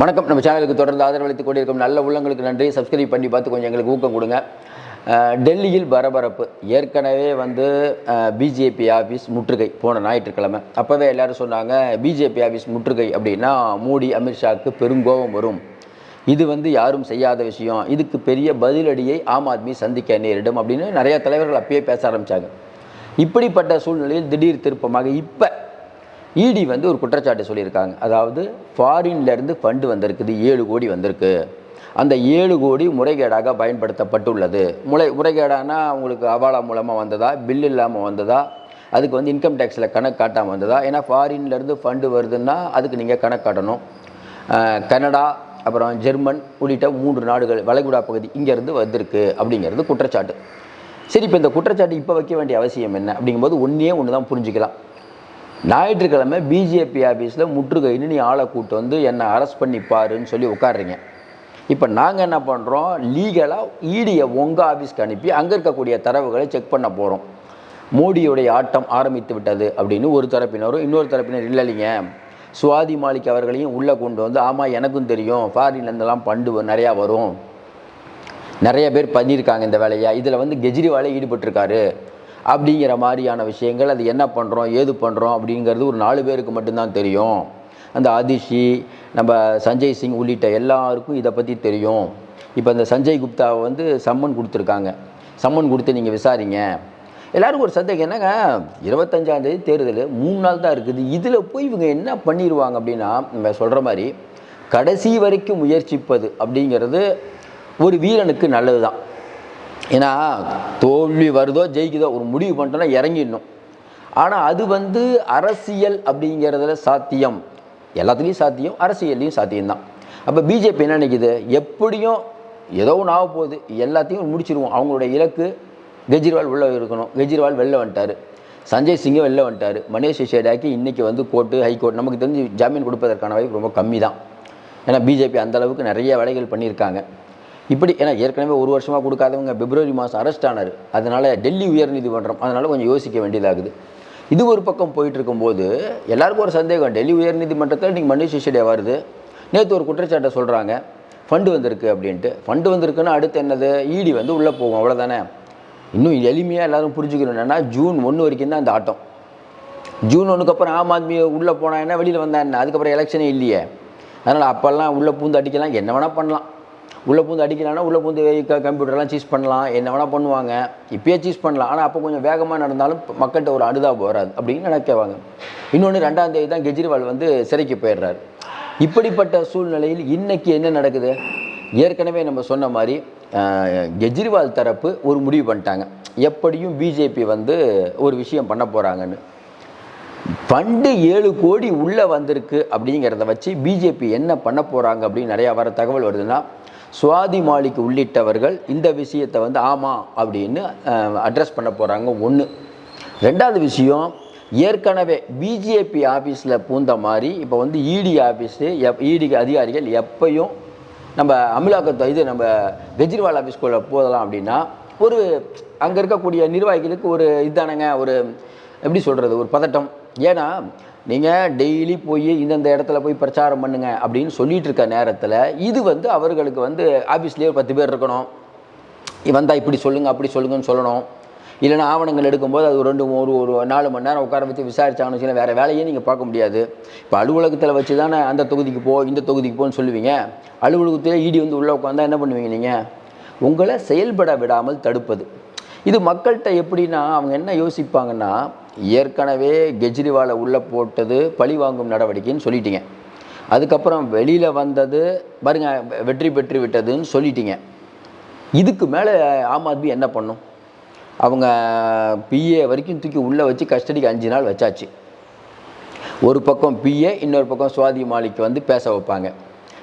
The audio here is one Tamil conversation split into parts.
வணக்கம். நம்ம சேனலுக்கு தொடர்ந்து ஆதரவளித்துக் கொண்டிருக்கும் நல்ல உள்ளங்களுக்கு நன்றி. சப்ஸ்கிரைப் பண்ணி பார்த்து கொஞ்சம் எங்களுக்கு ஊக்கம் கொடுங்க. டெல்லியில் பரபரப்பு. ஏற்கனவே வந்து பிஜேபி ஆஃபீஸ் முற்றுகை போன ஞாயிற்றுக்கிழமை. அப்போவே எல்லாரும் சொன்னாங்க பிஜேபி ஆஃபீஸ் முற்றுகை அப்படின்னா மோடி அமித்ஷாவுக்கு பெருங்கோபம் வரும். இது வந்து யாரும் செய்யாத விஷயம். இதுக்கு பெரிய பதிலடியை ஆம் ஆத்மி சந்திக்க நேரிடும் அப்படின்னு நிறைய தலைவர்கள் அப்பயே பேச ஆரம்பித்தாங்க இப்படிப்பட்ட சூழ்நிலையில் திடீர் திருப்பமாக இப்போ இடி வந்து ஒரு குற்றச்சாட்டு சொல்லியிருக்காங்க. அதாவது ஃபாரின்லேருந்து ஃபண்டு வந்திருக்குது ஏழு கோடி வந்திருக்கு. அந்த ஏழு கோடி முறைகேடாக பயன்படுத்தப்பட்டுள்ளது. முறை முறைகேடானா உங்களுக்கு அவாலா மூலமாக வந்ததா? பில் இல்லாமல் வந்ததா? அதுக்கு வந்து இன்கம் டேக்ஸில் கணக்கு காட்டாமல் வந்ததா? ஏன்னா ஃபாரின்லேருந்து ஃபண்டு வருதுன்னா அதுக்கு நீங்கள் கணக்கு காட்டணும். கனடா அப்புறம் ஜெர்மன் உள்ளிட்ட மூன்று நாடுகள் வளைகுடா பகுதி இங்கேருந்து வந்திருக்கு அப்படிங்கிறது குற்றச்சாட்டு. சரி இப்போ இந்த குற்றச்சாட்டு இப்போ வைக்க வேண்டிய அவசியம் என்ன? அப்படிங்கும்போது ஒன்றே ஒன்று தான் புரிஞ்சுக்கலாம். ஞாயிற்றுக்கிழமை பிஜேபி ஆஃபீஸில் முற்றுகைன்னு நீ ஆளை கூட்டு வந்து என்னை அரெஸ்ட் பண்ணி பாருன்னு சொல்லி உட்காடுறீங்க இப்போ நாங்கள் என்ன பண்ணுறோம் லீகலாக ஈடியை உங்கள் ஆஃபீஸ்க்கு அனுப்பி அங்கே இருக்கக்கூடிய தரவுகளை செக் பண்ண போகிறோம் மோடியுடைய ஆட்டம் ஆரம்பித்து விட்டது அப்படின்னு ஒரு தரப்பினரும் இன்னொரு தரப்பினர் இல்லைங்க. சுவாதி மாலிக் அவர்களையும் உள்ளே கொண்டு வந்து ஆமாம் எனக்கும் தெரியும். ஃபாரின்லேருந்தெல்லாம் பண்டு நிறையா வரும். நிறைய பேர் பண்ணியிருக்காங்க இந்த வேலையை. இதில் வந்து கெஜ்ரிவாலே ஈடுபட்டிருக்காரு. அப்படிங்கிற மாதிரியான விஷயங்கள் அது என்ன பண்ணுறோம் ஏது பண்ணுறோம் அப்படிங்கிறது ஒரு நாலு பேருக்கு மட்டும்தான் தெரியும். அந்த ஆதிஷி நம்ம சஞ்சய் சிங் உள்ளிட்ட எல்லாருக்கும் இதை பற்றி தெரியும். இப்போ இந்த சஞ்சய் குப்தாவை வந்து சம்மன் கொடுத்துருக்காங்க. சம்மன் கொடுத்து நீங்கள் விசாரிங்க. எல்லாருக்கும் ஒரு சந்தேகம் என்னங்க இருபத்தஞ்சாந்தேதி தேர்தல் மூணு நாள் தான் இருக்குது. இதில் போய் இவங்க என்ன பண்ணிடுவாங்க அப்படின்னா நம்ம சொல்கிற மாதிரி கடைசி வரைக்கும் முயற்சிப்பது அப்படிங்கிறது ஒரு வீரனுக்கு நல்லது தான் ஏன்னா தோல்வி வருதோ ஜெயிக்குதோ ஒரு முடிவு பண்ணிட்டோன்னா இறங்கிடணும். ஆனால் அது வந்து அரசியல் அப்படிங்கிறதுல சாத்தியம். எல்லாத்துலேயும் சாத்தியம் அரசியல்லையும் சாத்தியம்தான். அப்போ பிஜேபி என்ன நினைக்குது? எப்படியும் ஏதோ ஒன்று ஆக போகுது. எல்லாத்தையும் முடிச்சிருவோம். அவங்களுடைய இலக்கு கெஜ்ரிவால் உள்ளே இருக்கணும். கெஜ்ரிவால் வெளில வந்துட்டார். சஞ்சய் சிங்கை வெளில வந்துட்டார். மனேஷ் சிசேடாக்கி இன்றைக்கி வந்து கோர்ட்டு ஹைகோர்ட் நமக்கு தெரிஞ்சு ஜாமீன் கொடுப்பதற்கான வாய்ப்பு ரொம்ப கம்மி தான் ஏன்னா பிஜேபி அந்த அளவுக்கு நிறைய வேலைகள் பண்ணியிருக்காங்க. இப்படி ஏன்னா ஏற்கனவே ஒரு வருஷமாக கொடுக்காதவங்க பிப்ரவரி மாதம் அரெஸ்ட் ஆனார். அதனால் டெல்லி உயர்நீதிமன்றம் அதனால் கொஞ்சம் யோசிக்க வேண்டியதாகுது. இது ஒரு பக்கம் போயிட்டு இருக்கும்போது எல்லாருக்கும் ஒரு சந்தேகம். டெல்லி உயர்நீதிமன்றத்தில் இன்றைக்கி மனிஷ் சிசோடியா வருது. நேற்று ஒரு குற்றச்சாட்டை சொல்கிறாங்க ஃபண்டு வந்திருக்கு அப்படின்ட்டு. ஃபண்டு வந்திருக்குன்னா அடுத்து என்னது? ஈடி வந்து உள்ளே போகும் அவ்வளோதானே இன்னும் எளிமையாக எல்லாரும் புரிஞ்சுக்கணும். என்னென்னா ஜூன் ஒன்று வரைக்கும் தான் அந்த ஆட்டம். ஜூன் ஒன்றுக்கு அப்புறம் ஆம் ஆத்மி உள்ளே போனால் என்ன வெளியில் வந்தா என்ன? அதுக்கப்புறம் எலெக்ஷனே இல்லையே. அதனால் அப்போல்லாம் உள்ளே பூந்து அடிக்கலாம். என்ன வேணால் பண்ணலாம். உள்ளே பூந்து அடிக்கலாம்னா உள்ளே பூந்து கம்ப்யூட்டர்லாம் சீஸ் பண்ணலாம். என்ன வேணால் பண்ணுவாங்க. இப்பயே சீஸ் பண்ணலாம். ஆனால் அப்போ கொஞ்சம் வேகமாக நடந்தாலும் மக்கள்கிட்ட ஒரு அனுதாபம் வராது அப்படின்னு நினைக்கவாங்க. இன்னொன்று ரெண்டாம் தேதி தான் கெஜ்ரிவால் வந்து சிறைக்கு போயிடுறாரு. இப்படிப்பட்ட சூழ்நிலையில் இன்றைக்கி என்ன நடக்குது? ஏற்கனவே நம்ம சொன்ன மாதிரி கெஜ்ரிவால் தரப்பு ஒரு முடிவு பண்ணிட்டாங்க. எப்படியும் பிஜேபி வந்து ஒரு விஷயம் பண்ண போகிறாங்கன்னு பண்டு ஏழு கோடி உள்ளே வந்திருக்கு அப்படிங்கிறத வச்சு பிஜேபி என்ன பண்ண போகிறாங்க அப்படின்னு நிறையா வர தகவல் வருதுன்னா சுவாதி மாலிக் உள்ளிட்டவர்கள் இந்த விஷயத்தை வந்து ஆமாம் அப்படின்னு அட்ரஸ் பண்ண போகிறாங்க ஒன்று ரெண்டாவது விஷயம் ஏற்கனவே பிஜேபி ஆஃபீஸில் பூந்த மாதிரி இப்போ வந்து இடி ஆஃபீஸு எப் இடி அதிகாரிகள் எப்பையும் நம்ம அமலாக்கத்தை இது நம்ம கெஜ்ரிவால் ஆஃபீஸ்க்குள்ளே போதலாம் அப்படின்னா ஒரு அங்கே இருக்கக்கூடிய நிர்வாகிகளுக்கு ஒரு இதானங்க ஒரு எப்படி சொல்கிறது ஒரு பதட்டம். ஏன்னா நீங்கள் டெய்லி போய் இந்தந்த இடத்துல போய் பிரச்சாரம் பண்ணுங்க அப்படின்னு சொல்லிட்டு இருக்க நேரத்தில் இது வந்து அவர்களுக்கு வந்து ஆஃபீஸ்லேயே ஒரு பத்து பேர் இருக்கணும். வந்தால் இப்படி சொல்லுங்கள் அப்படி சொல்லுங்கன்னு சொல்லணும். இல்லைன்னா ஆவணங்கள் எடுக்கும்போது அது ரெண்டு ஒரு ஒரு நாலு மணி நேரம் உட்கார வச்சு விசாரிச்சாங்கன்னு வச்சுக்கோங்க வேறு வேலையே நீங்கள் பார்க்க முடியாது. இப்போ அலுவலகத்தில் வச்சு தானே அந்த தொகுதிக்கு போ இந்த தொகுதிக்கு போன்னு சொல்லுவீங்க. அலுவலகத்திலே இடி வந்து உள்ளே உட்காந்தா என்ன பண்ணுவீங்க நீங்கள் உங்களை செயல்பட விடாமல் தடுப்பது. இது மக்கள்கிட்ட எப்படின்னா அவங்க என்ன யோசிப்பாங்கன்னா ஏற்கனவே கெஜ்ரிவாலை உள்ளே போட்டது பழி வாங்கும் நடவடிக்கைன்னு சொல்லிட்டீங்க. அதுக்கப்புறம் வெளியில் வந்தது பாருங்க வெற்றி பெற்று விட்டதுன்னு சொல்லிட்டீங்க. இதுக்கு மேலே ஆம் ஆத்மி என்ன பண்ணும்? அவங்க பிஏ வரைக்கும் தூக்கி உள்ளே வச்சு கஸ்டடிக்கு அஞ்சு நாள் வச்சாச்சு. ஒரு பக்கம் பிஏ இன்னொரு பக்கம் சுவாதி மாலிக் வந்து பேச வைப்பாங்க.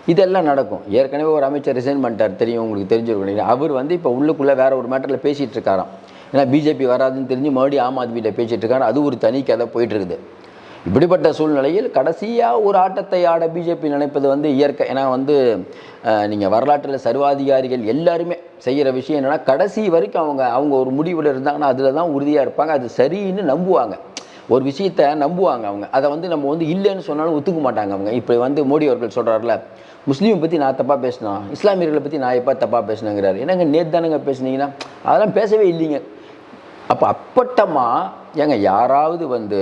இதெல்லாம் நடக்கும். ஏற்கனவே ஒரு அமைச்சர் ரிசைன் பண்ணிட்டார். தெரியும் உங்களுக்கு தெரிஞ்சிருக்கணும் அவர் வந்து இப்போ உள்ளுக்குள்ளே வேற ஒரு மேட்டரில் பேசிகிட்டு இருக்காராம். ஏன்னா பிஜேபி வராதுன்னு தெரிஞ்சு மறுபடியும் ஆம் ஆத்மிகிட்ட பேசிகிட்டு இருக்காங்க. அது ஒரு தனி கதை போயிட்டுருக்குது. இப்படிப்பட்ட சூழ்நிலையில் கடைசியாக ஒரு ஆட்டத்தை ஆட பிஜேபி நினைப்பது வந்து இயற்கை. ஏன்னா வந்து நீங்கள் வரலாற்றில் சர்வாதிகாரிகள் எல்லாருமே செய்கிற விஷயம் என்னென்னா கடைசி வரைக்கும் அவங்க அவங்க ஒரு முடிவில் இருந்தாங்கன்னா அதில் தான் உறுதியாக இருப்பாங்க. அது சரின்னு நம்புவாங்க. ஒரு விஷயத்தை நம்புவாங்க அவங்க. அதை வந்து நம்ம வந்து இல்லைன்னு சொன்னாலும் ஒத்துக்க மாட்டாங்க அவங்க. இப்போ வந்து மோடி அவர்கள் சொல்கிறார்ல முஸ்லீம் பற்றி நான் தப்பாக பேசினோம் இஸ்லாமியர்களை பற்றி நான் எப்போ தப்பாக பேசினேங்கிறாரு. என்னங்க நேத்து பேசுனீங்கன்னா அதெல்லாம் பேசவே இல்லைங்க. அப்போ அப்பட்டமாக ஏங்க யாராவது வந்து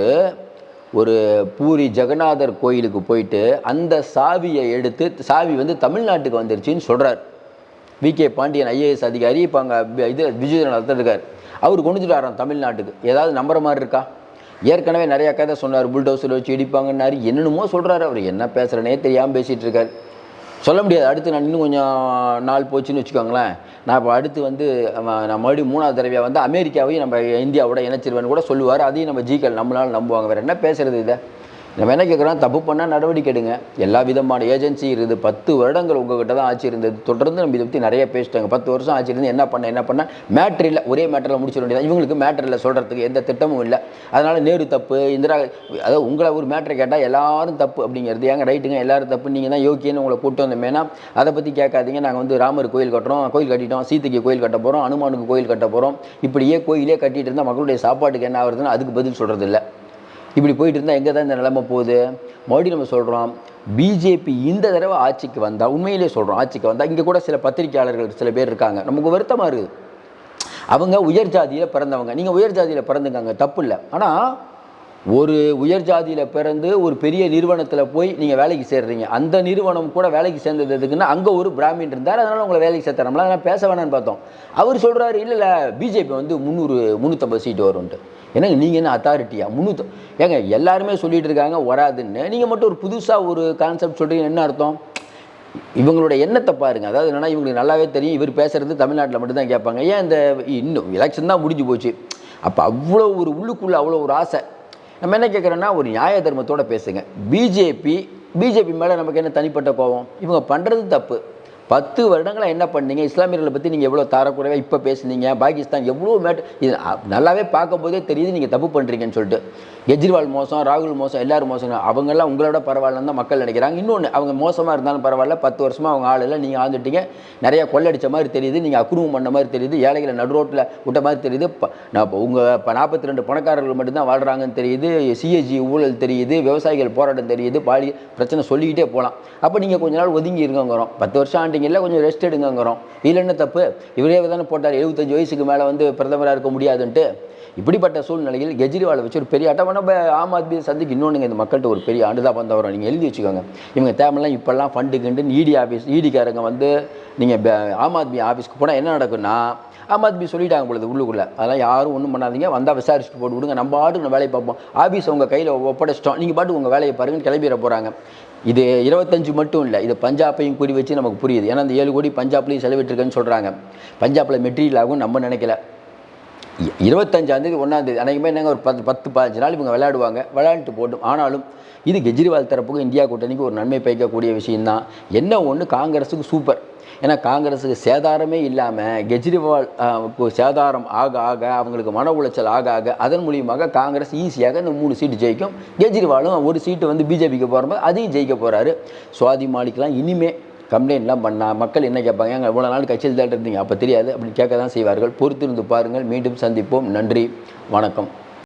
ஒரு பூரி ஜெகநாதர் கோயிலுக்கு போயிட்டு அந்த சாவியை எடுத்து சாவி வந்து தமிழ்நாட்டுக்கு வந்துருச்சுன்னு சொல்கிறார் வி. கே. பாண்டியன் ஐஏஎஸ் அதிகாரி இப்போ அங்கே இது விஜயன் இருக்கார் அவர் கொண்டுட்டு தமிழ்நாட்டுக்கு? ஏதாவது நம்புற மாதிரி இருக்கா? ஏற்கனவே நிறையா கதை சொன்னார் புல்டோசர் வச்சு இடிப்பாங்கன்னாரு என்னென்னமோ சொல்கிறாரு அவர் என்ன பேசுகிறனே தெரியாமல் பேசிகிட்டு இருக்கார். சொல்ல முடியாது. அடுத்து நான் இன்னும் கொஞ்சம் நாள் போச்சுன்னு வச்சுக்கோங்களேன். நான் இப்போ அடுத்து வந்து நான் மறுபடியும் மூணாவது தடவையாக வந்து அமெரிக்காவையும் நம்ம இந்தியாவோட இணைச்சிருவேன்னு கூட சொல்லுவார். அதையும் நம்ம ஜிகல் நம்மளால் நம்புவாங்க. வேறு என்ன பேசுறது இதை? நம்ம என்ன கேட்குறோம் தப்பு பண்ணால் நடவடிக்கை எடுங்க. எல்லா விதமான ஏஜென்சி இருக்குது. பத்து வருடங்கள் உங்ககிட்ட தான் ஆட்சி இருந்தது. தொடர்ந்து நம்ம இதை பற்றி நிறைய பேசிட்டாங்க. பத்து வருஷம் ஆட்சி இருந்து என்ன பண்ண என்ன பண்ண? மேட்ரு இல்லை. ஒரே மேட்டரில் முடிச்சிட வேண்டியது இவங்களுக்கு மேட்டர் இல்லை சொல்கிறதுக்கு எந்த திட்டமும் இல்லை. அதனால் நேரு தப்பு இந்திரா அதாவது உங்களை ஒரு மேட்ரை கேட்டால் எல்லாரும் தப்பு அப்படிங்கிறது. ஏங்க ரைட்டுங்க எல்லாரும் தப்பு நீங்கள் தான் யோக்கியன்னு உங்களை கூட்டு வந்தோமேனா அதை பற்றி கேட்காதீங்க. நாங்கள் வந்து ராமர் கோயில் கட்டுறோம். கோயில் கட்டிட்டோம். சீதைக்கு கோயில் கட்ட போகிறோம் அனுமானுக்கு கோயில் கட்ட போகிறோம் இப்படியே கோயிலே கட்டிகிட்டு இருந்தால் மக்களுடைய சாப்பாட்டுக்கு என்ன ஆகுறதுன்னு அதுக்கு பதில் சொல்கிறது இல்லை இப்படி போயிட்டு இருந்தால் எங்கே தான் இந்த நிலைமை போகுது? மறுபடியும் நம்ம சொல்கிறோம் பிஜேபி இந்த தடவை ஆட்சிக்கு வந்தால் உண்மையிலே சொல்கிறோம் ஆட்சிக்கு வந்தால் இங்கே கூட சில பத்திரிக்கையாளர்கள் சில பேர் இருக்காங்க. நமக்கு வருத்தமாக இருக்குது. அவங்க உயர் ஜாதியில் பிறந்தவங்க. நீங்கள் உயர் ஜாதியில் பிறந்துங்க தப்பு இல்லை. ஆனால் ஒரு உயர் ஜாதியில் பிறந்து ஒரு பெரிய நிறுவனத்தில் போய் நீங்கள் வேலைக்கு சேர்றீங்க. அந்த நிறுவனம் கூட வேலைக்கு சேர்ந்தது எதுக்குன்னா அங்கே ஒரு பிராமின் இருந்தார் அதனால் உங்களை வேலைக்கு சேர்த்து நம்மளால் அதெல்லாம் பேச வேணாம்னு பார்த்தோம். அவர் சொல்கிறாரு இல்லை இல்லை பிஜேபி வந்து முந்நூறு முந்நூற்றம்பது சீட்டு வரும்ன்ட்டு. என்னங்க நீங்கள் என்ன அத்தாரிட்டியா முந்நூற்ற ஏங்க எல்லாருமே சொல்லிகிட்டு இருக்காங்க வராதுன்னு. நீங்கள் மட்டும் ஒரு புதுசாக ஒரு கான்செப்ட் சொல்கிறீங்க என்ன அர்த்தம்? இவங்களோட எண்ணத்தை பாருங்க. அதாவது என்னன்னா இவங்களுக்கு நல்லாவே தெரியும் இவர் பேசுறது தமிழ்நாட்டில் மட்டும்தான் கேட்பாங்க. ஏன் இந்த இன்னும் எலெக்ஷன் தான் முடிஞ்சு போச்சு. அப்போ அவ்வளோ ஒரு உள்ளுக்குள்ளே அவ்வளோ ஒரு ஆசை. நம்ம என்ன கேட்குறோன்னா ஒரு நியாய தர்மத்தோடு பேசுங்க. பிஜேபி பிஜேபி மேலே நமக்கு என்ன தனிப்பட்ட கோபம்? இவங்க பண்ணுறது தப்பு. பத்து வருடங்களாக என்ன பண்ணீங்க? இஸ்லாமியர்களை பற்றி நீங்கள் எவ்வளோ தாரக்குறைவாக இப்போ பேசுனீங்க? பாகிஸ்தான் எவ்வளோ மேட் இது நல்லாவே பார்க்கும்போதே தெரியுது நீங்கள் தப்பு பண்ணுறீங்கன்னு சொல்லிட்டு. கெஜ்ரிவால் மோசம் ராகுல் மோசம் எல்லாரும் மோசம். அவங்கெல்லாம் உங்களோட பரவாயில்லன்னு தான் மக்கள் நினைக்கிறாங்க. இன்னொன்று அவங்க மோசமாக இருந்தாலும் பரவாயில்ல. பத்து வருஷமாக அவங்க ஆள் இல்லை நீங்கள் ஆழ்ந்துட்டீங்க. நிறைய கொள்ளடிச்ச மாதிரி தெரியுது. நீங்கள் அக்குருவம் பண்ண மாதிரி தெரியுது. ஏழைகளை நடு ரோட்டில் விட்ட மாதிரி தெரியுது. நான் உங்கள் இப்போ நாற்பத்தி ரெண்டு பணக்காரர்கள் மட்டும்தான் வாழ்கிறாங்கன்னு தெரியுது. சிஏஜி ஊழல் தெரியுது. விவசாயிகள் போராட்டம் தெரியுது. பாடி பிரச்சனை சொல்லிக்கிட்டே போகலாம் அப்போ நீங்கள் கொஞ்ச நாள் ஒதுங்கி இருங்கங்கிறோம். பத்து வருஷம் ஆண்டிங்கல்ல கொஞ்சம் ரெஸ்ட் எடுங்கங்கிறோம். இதில் என்ன தப்பு? இவரே தானே போட்டார். எழுபத்தஞ்சு வயசுக்கு மேலே வந்து பிரதமராக இருக்க முடியாதுன்ட்டு. இப்படிப்பட்ட சூழ்நிலையில் கெஜ்ரிவாலை வச்சு ஒரு பெரிய அட்டவணை நம்ம ஆம் ஆத்மி சந்திக்கு இன்னொன்றுங்க இந்த மக்கள்கிட்ட ஒரு பெரிய அனுதாபம் வரும். நீங்கள் எழுதி வச்சுக்கோங்க. இவங்க தேவையெல்லாம் இப்போல்லாம் ஃபண்டு கிண்டுன்னு இடி ஆஃபீஸ் இடிக்காரங்க வந்து நீங்கள் ஆம் ஆத்மி ஆஃபீஸ்க்கு போனால் என்ன நடக்குன்னா ஆம் ஆத்மி சொல்லிட்டாங்க பொழுது உள்ளுக்குள்ளே. அதெல்லாம் யாரும் ஒன்றும் பண்ணாதீங்க. வந்தால் விசாரிச்சுட்டு போட்டு விடுங்க. நம்ம பாட்டுக்கு நம்ம வேலையை பார்ப்போம். ஆஃபீஸ் உங்கள் கையில் ஒப்படைச்சிட்டோம். நீங்கள் பாட்டுக்கு உங்கள் வேலையை பாருங்கன்னு கிளம்பிட போகிறாங்க இது இருபத்தஞ்சு மட்டும் இல்லை இது பஞ்சாப்பையும் குறி வச்சு நமக்கு புரியுது. ஏன்னா அந்த ஏழு கோடி பஞ்சாப்லேயும் செலவிட்டிருக்குன்னு சொல்கிறாங்க பஞ்சாப்பில் மெட்டீரியல் ஆகும் நம்ம நினைக்கல. இருபத்தஞ்சாந்தேதி ஒன்றாந்தேதி அன்றைக்குமே என்னங்க ஒரு பத்து பத்து பதினஞ்சு நாள் இவங்க விளையாடுவாங்க. விளையாண்டுட்டு போட்டும் ஆனாலும் இது கெஜ்ரிவால் தரப்புக்கும் இந்தியா கூட்டணிக்கு ஒரு நன்மை பயக்கக்கூடிய விஷயம்தான். என்ன ஒன்று காங்கிரஸுக்கு சூப்பர் ஏன்னா காங்கிரஸுக்கு சேதாரமே இல்லாமல் கெஜ்ரிவால் சேதாரம் ஆக ஆக அவங்களுக்கு மன உளைச்சல் ஆக ஆக அதன் மூலியமாக காங்கிரஸ் ஈஸியாக இந்த மூணு சீட்டு ஜெயிக்கும். கெஜ்ரிவாலும் ஒரு சீட்டு வந்து பிஜேபிக்கு போகும்போது அதையும் ஜெயிக்க போகிறாரு சுவாதி மாலிக்லாம் இனிமே கம்ப்ளைண்ட்லாம் பண்ணால் மக்கள் என்ன கேட்பாங்க எங்கள் இவ்வளோ நாள் கட்சியில் தான் இருந்தீங்க அப்போ தெரியாது அப்படி கேட்க தான் செய்வார்கள். பொறுத்திருந்து பாருங்கள். மீண்டும் சந்திப்போம். நன்றி. வணக்கம்.